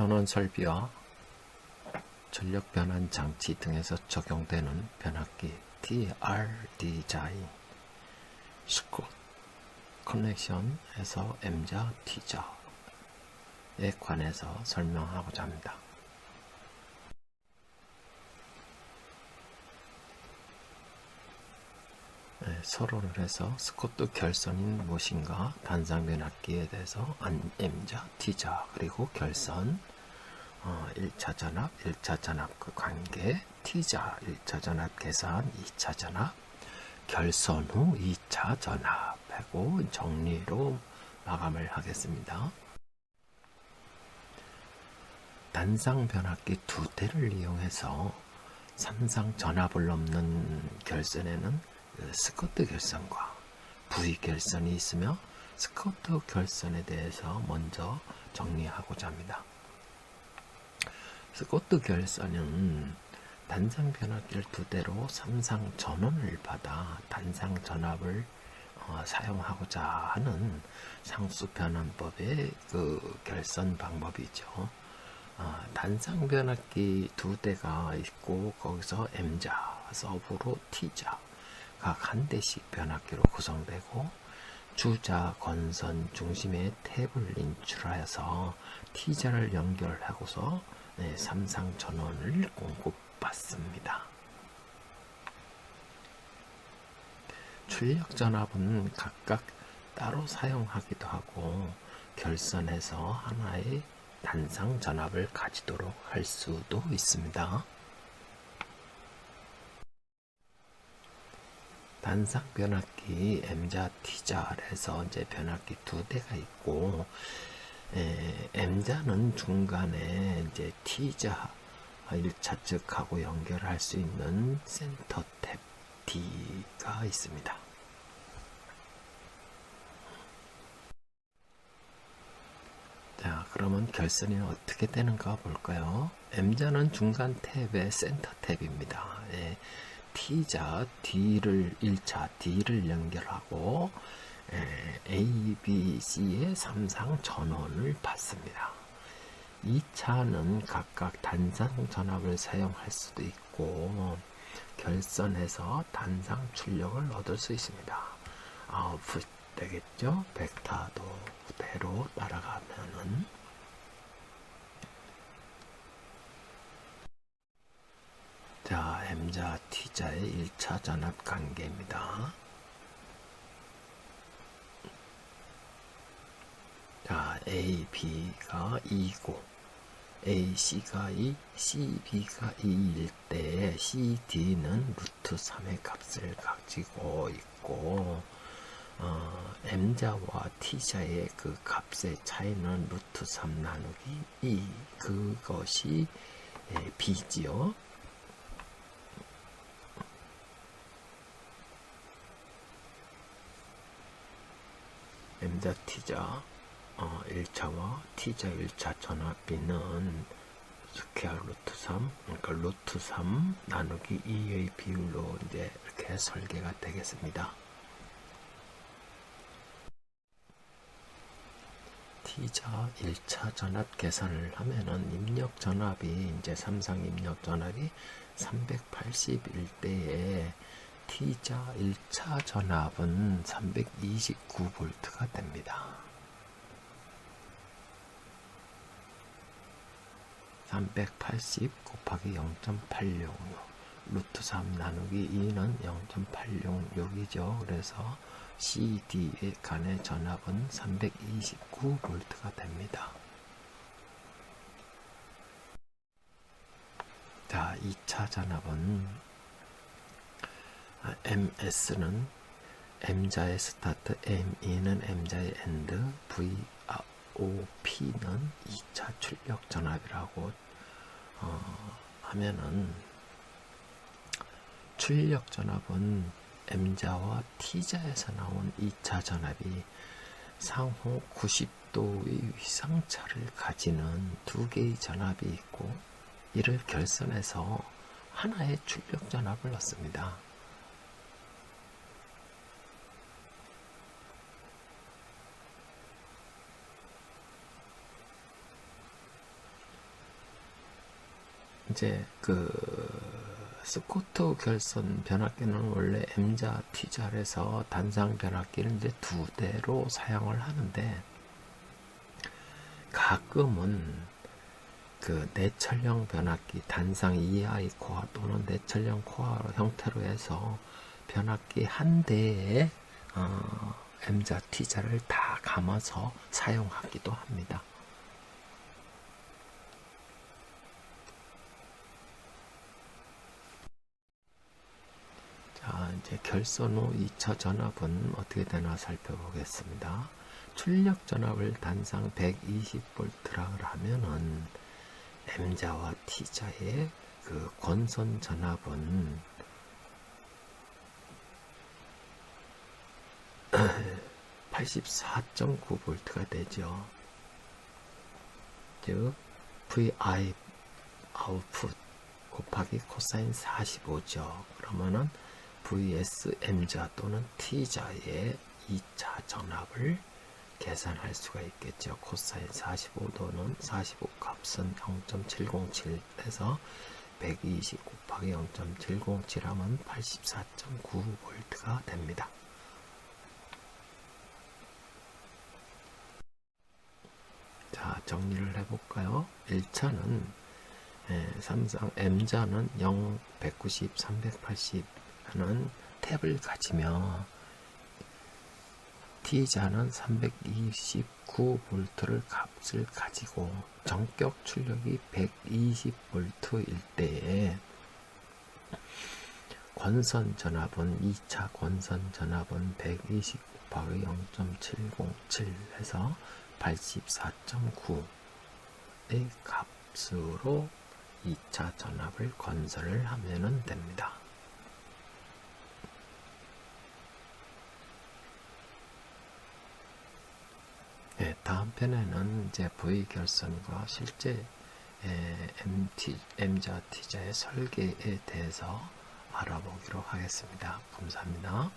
전원 설비와 전력 변환 장치 등에서 적용되는 변압기 TR 디자인 스콧 커넥션에서 M자 T자에 관해서 설명하고자 합니다. 네, 서론을 해서 스코트 결선인 무엇인가 단상 변압기에 대해서 안- M자, T자 그리고 결선 어, 1차 전압, 1차 전압 그 관계 T자 1차 전압 계산 2차 전압 결선 후 2차 전압 하고 정리로 마감을 하겠습니다. 단상 변압기 두 대를 이용해서 삼상 전압을 넘는 결선에는 그 스코트 결선과 V 결선이 있으며 스코트 결선에 대해서 먼저 정리하고자 합니다. 스코트 결선은 단상 변압기를 두 대로 삼상 전원을 받아 단상 전압을 어, 사용하고자 하는 상수 변환법의 그 결선 방법이죠. 어, 단상 변압기 두 대가 있고 거기서 M자, 서브로 T자 각 한 대씩 변압기로 구성되고 주자 건선 중심에 탭을 인출하여서 T자를 연결하고서 네, 삼상 전원을 공급받습니다. 출력 전압은 각각 따로 사용하기도 하고 결선해서 하나의 단상 전압을 가지도록 할 수도 있습니다. 단상 변압기 M자 T자에서 이제 변압기 두 대가 있고 에, M자는 중간에 이제 T자 1차 측하고 연결할 수 있는 센터 탭 D가 있습니다. 자, 그러면 결선이 어떻게 되는가 볼까요? M자는 중간 탭의 센터 탭입니다. 예, T자 D를 1차 D를 연결하고 에, A, B, C의 삼상 전원을 받습니다. 2차는 각각 단상 전압을 사용할 수도 있고 결선해서 단상 출력을 얻을 수 있습니다. 아웃풋 되겠죠? 벡터도 그대로 따라가면은 자, M자 T자의 1차 전압 관계입니다. 자, A, B가 2고, A, C가 2, C, B가 2일 때, C, D는 루트 3의 값을 가지고 있고, 어, M자와 T자의 그 값의 차이는 루트 3 나누기 2. 그것이 예, B지요. M자 T자 어, 1차와 T자 1차 전압비는 스퀘어 루트 3, 그러니까 루트 3 나누기 2의 비율로 이제 이렇게 설계가 되겠습니다. T자 1차 전압 계산을 하면은 입력 전압이 이제 삼상 입력 전압이 381대에 T자 1차 전압은 329V가 됩니다. 380 곱하기 0.866 루트 3 나누기 2는 0.866이죠. 그래서 CD의 간의 전압은 329V가 됩니다. 자, 2차 전압은 MS는 M자의 스타트, ME는 M자의 엔드, VOP는 2차 출력 전압이라고 어, 하면은 출력 전압은 M자와 T자에서 나온 2차 전압이 상호 90도의 위상차를 가지는 두 개의 전압이 있고 이를 결선해서 하나의 출력 전압을 얻습니다. 이제 그 스코트 결선 변압기는 원래 M자, T자에서 단상 변압기를 이제 두 대로 사용을 하는데 가끔은 그 내철형 변압기 단상 EI 코어 또는 내철형 코어 형태로 해서 변압기 한 대에 어, M자, T자를 다 감아서 사용하기도 합니다. 자, 이제 결선 후 2차 전압은 어떻게 되나 살펴보겠습니다. 출력 전압을 단상 120V라 하면은 M자와 T자의 그 권선 전압은 84.9V가 되죠. 즉 VI 아웃풋 곱하기 코사인 45죠. 그러면은 VS M자 또는 T자의 2차 전압을 계산할 수가 있겠죠. 코사인 45도는 45 값은 0.707에서 120 곱하기 0.707 하면 84.9V가 됩니다. 자, 정리를 해볼까요? 1차는 삼성 M자는 0, 190, 380 하는 탭을 가지며 T자는 329V를 값을 가지고 전격 출력이 120V일 때에 권선 전압은 2차 권선 전압은 120 곱하기 0.707 해서 84.9의 값으로 2차 전압을 건설을 하면 됩니다. 네, 다음 편에는 이제 V 결선과 실제 에, MT, M자 T자의 설계에 대해서 알아보기로 하겠습니다. 감사합니다.